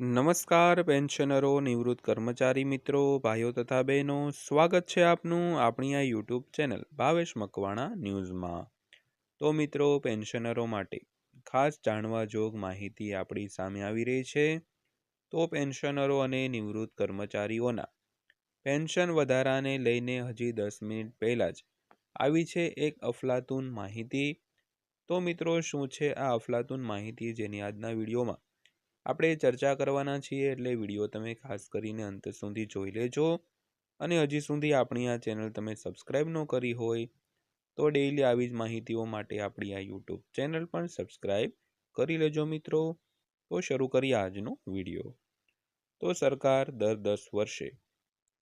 નમસ્કાર, પેન્શનરો, નિવૃત્ત કર્મચારી મિત્રો, ભાઈઓ તથા બહેનો. સ્વાગત છે આપનું આપણી આ યુટ્યુબ ચેનલ ભાવેશ મકવાણા ન્યૂઝમાં. તો મિત્રો, પેન્શનરો માટે ખાસ જાણવા જોગ માહિતી આપણી સામે આવી રહી છે. તો પેન્શનરો અને નિવૃત્ત કર્મચારીઓના પેન્શન વધારાને લઈને હજી દસ મિનિટ પહેલાં જ આવી છે એક અફલાતુન માહિતી. તો મિત્રો, શું છે આ અફલાતુન માહિતી જેની આજના વિડીયોમાં આપણે ચર્ચા કરવાના છીએ એટલે વીડિયો તમે ખાસ કરીને અંત સુધી જોઈ લેજો. અને હજી સુધી આપણી આ ચેનલ તમે સબસ્ક્રાઈબ ન કરી હોય તો ડેઈલી આવી જ માહિતીઓ માટે આપણી આ યુટ્યુબ ચેનલ પણ સબસ્ક્રાઈબ કરી લેજો મિત્રો. તો શરૂ કરીએ આજનો વીડિયો. તો સરકાર દર દસ વર્ષે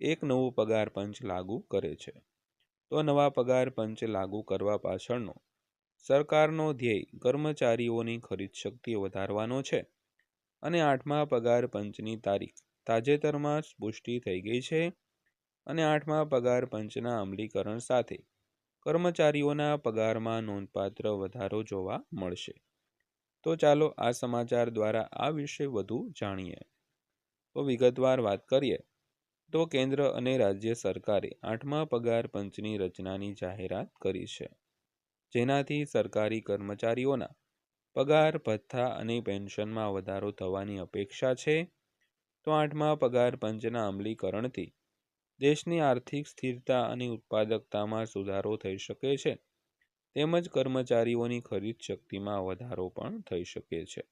એક નવું પગાર પંચ લાગુ કરે છે. તો નવા પગાર પંચ લાગુ કરવા પાછળનો સરકારનો ધ્યેય કર્મચારીઓની ખરીદ શક્તિ વધારવાનો છે. અને આઠમા પગાર પંચની તારીખ. તાજેતરમાં જ પુષ્ટિ થઈ ગઈ છે અને આઠમા પગાર પંચના અમલીકરણ સાથે કર્મચારીઓના પગારમાં નોંધપાત્ર વધારો જોવા મળશે. તો ચાલો આ સમાચાર દ્વારા આ વિશે વધુ જાણીએ. તો વિગતવાર વાત કરીએ તો કેન્દ્ર અને રાજ્ય સરકારે આઠમા પગાર પંચની રચનાની જાહેરાત કરી છે. જેનાથી સરકારી કર્મચારીઓના પગાર, ભથ્થા અને પેન્શનમાં વધારો થવાની અપેક્ષા છે, તો આઠમા પગાર પંચના અમલીકરણથી દેશની આર્થિક સ્થિરતા અને ઉત્પાદકતામાં સુધારો થઈ શકે છે. તેમજ કર્મચારીઓની ખરીદ શક્તિમાં વધારો પણ થઈ શકે છે.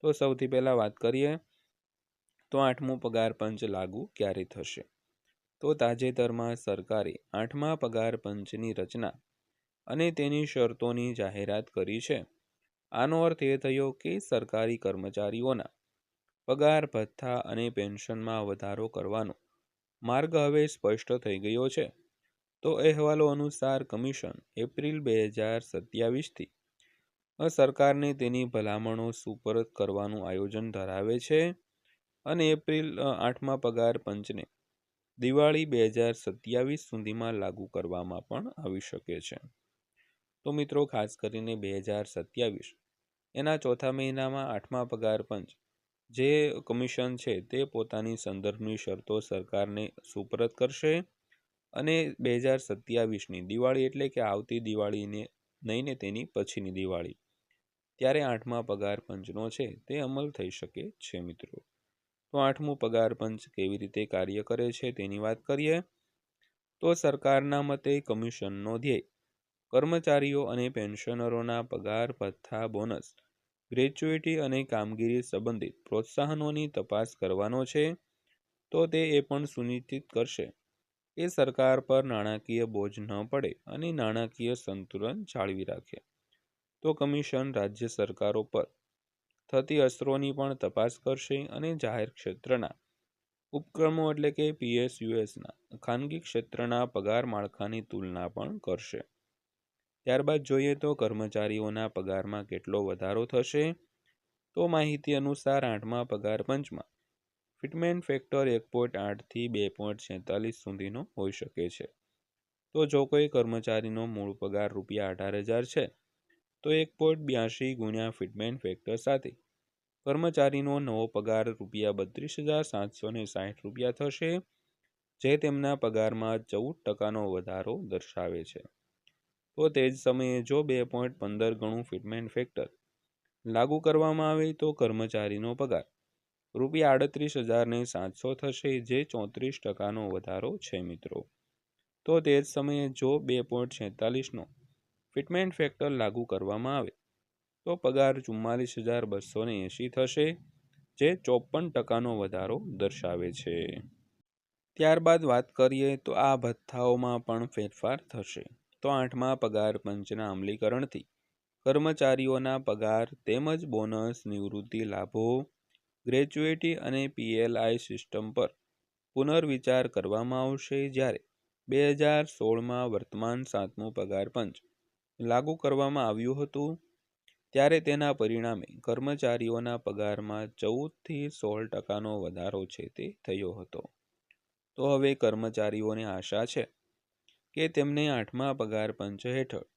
તો સૌથી પહેલાં વાત કરીએ, તો આઠમું પગાર પંચ લાગુ ક્યારે થશે? તો તાજેતરમાં સરકારે આઠમા પગાર પંચની રચના અને તેની શરતોની જાહેરાત કરી છે. આનો અર્થ એ થયો કે સરકારી કર્મચારીઓના પગાર, ભથ્થા અને પેન્શનમાં વધારો કરવાનો માર્ગ હવે સ્પષ્ટ થઈ ગયો છે. તો અહેવાલો અનુસાર કમિશન એપ્રિલ બે હજાર સત્યાવીસથી સરકારને તેની ભલામણો સુપરત કરવાનું આયોજન ધરાવે છે અને એપ્રિલ આઠમા પગાર પંચને દિવાળી બે હજાર સત્યાવીસ સુધીમાં લાગુ કરવામાં પણ આવી શકે છે. તો મિત્રો, ખાસ કરીને બે હજાર સત્યાવીસ એના ચોથા મહિનામાં આઠમા પગાર પંચ. જે કમિશન છે તે પોતાની સંદર્ભની શરતો સરકારને સુપરત કરશે અને બે હજાર સત્યાવીસની દિવાળી એટલે કે આવતી દિવાળીને નહીં ને તેની પછીની દિવાળી. ત્યારે આઠમા પગાર પંચનો છે તે અમલ થઈ શકે છે મિત્રો. તો આઠમું પગાર પંચ કેવી રીતે કાર્ય કરે છે તેની વાત કરીએ. તો સરકારના મતે કમિશનનો ધ્યેય. કર્મચારીઓ અને પેન્શનરોના પગાર ભથ્થા બોનસ ગ્રેચ્યુઇટી અને કામગીરી સંબંધિત પ્રોત્સાહનોની તપાસ કરવાનો છે, તો તે એ પણ સુનિશ્ચિત કરશે. એ સરકાર પર નાણાકીય બોજ ન પડે અને નાણાકીય સંતુલન જાળવી રાખે. તો કમિશન રાજ્ય સરકારો પર થતી અસરોની પણ તપાસ કરશે અને જાહેર ક્ષેત્રના ઉપક્રમો એટલે કે પીએસયુએસના ખાનગી ક્ષેત્રના પગાર માળખાની તુલના પણ કરશે. ત્યારબાદ જોઈએ તો કર્મચારીઓના પગારમાં કેટલો વધારો થશે? તો માહિતી અનુસાર આઠમા પગાર પંચમાં ફિટમેન્ટ ફેક્ટર એક પોઈન્ટ આઠથી બે પોઈન્ટ છેતાલીસ સુધીનો હોઈ શકે છે. તો જો કોઈ કર્મચારીનો મૂળ પગાર રૂપિયા અઢાર હજાર છે, તો એક પોઈન્ટ બ્યાસી ગુણ્યા ફિટમેન્ટ ફેક્ટર સાથે કર્મચારીનો નવો પગાર રૂપિયા બત્રીસ હજાર સાતસો ને સાહીઠ રૂપિયા થશે, જે તેમના પગારમાં ચૌદ ટકાનો વધારો દર્શાવે છે. તો તે જ સમયે જો બે પોઈન્ટ પંદર ગણું ફિટમેન્ટ ફેક્ટર લાગુ કરવામાં આવે તો કર્મચારીનો પગાર રૂપિયા આડત્રીસ હજારને સાતસો થશે, જે ચોત્રીસ ટકાનો વધારો છે મિત્રો. તો તે જ સમયે જો બે પોઈન્ટ છેતાલીસનો ફિટમેન્ટ ફેક્ટર લાગુ કરવામાં આવે તો પગાર ચુમ્માલીસ હજાર બસો ને એંશી થશે, જે ચોપન ટકાનો વધારો દર્શાવે છે. ત્યારબાદ વાત કરીએ તો આ ભથ્થાઓમાં પણ ફેરફાર થશે. તો આઠમા પગાર પંચના અમલીકરણથી કર્મચારીઓના પગાર તેમજ બોનસ, નિવૃત્તિ લાભો ગ્રેચ્યુએટી અને પીએલઆઈ સિસ્ટમ પર પુનર્વિચાર કરવામાં આવશે જ્યારે બે હજાર સોળમાં વર્તમાન સાતમું પગાર પંચ લાગુ કરવામાં આવ્યું હતું. ત્યારે તેના પરિણામે કર્મચારીઓના પગારમાં ચૌદથી સોળ ટકાનો વધારો છે તે થયો હતો. તો હવે કર્મચારીઓને આશા છે કે તેમને આઠમા પગાર પંચ હેઠળ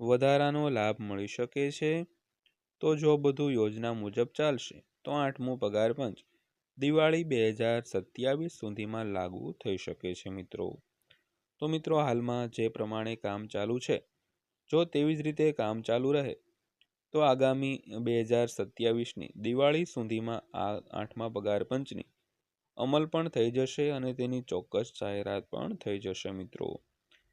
વધારાનો લાભ મળી શકે છે? તો જો બધું યોજના મુજબ ચાલશે, તો આઠમું પગાર પંચ દિવાળી બે હજાર સત્યાવીસ સુધીમાં લાગુ થઈ શકે છે મિત્રો. તો મિત્રો, હાલમાં જે પ્રમાણે કામ ચાલુ છે, જો તેવી જ રીતે કામ ચાલુ રહે, તો આગામી બે હજાર સત્યાવીસની દિવાળી સુધીમાં આ આઠમા પગાર પંચની અમલ પણ થઈ જશે અને તેની ચોક્કસ જાહેરાત પણ થઈ જશે મિત્રો.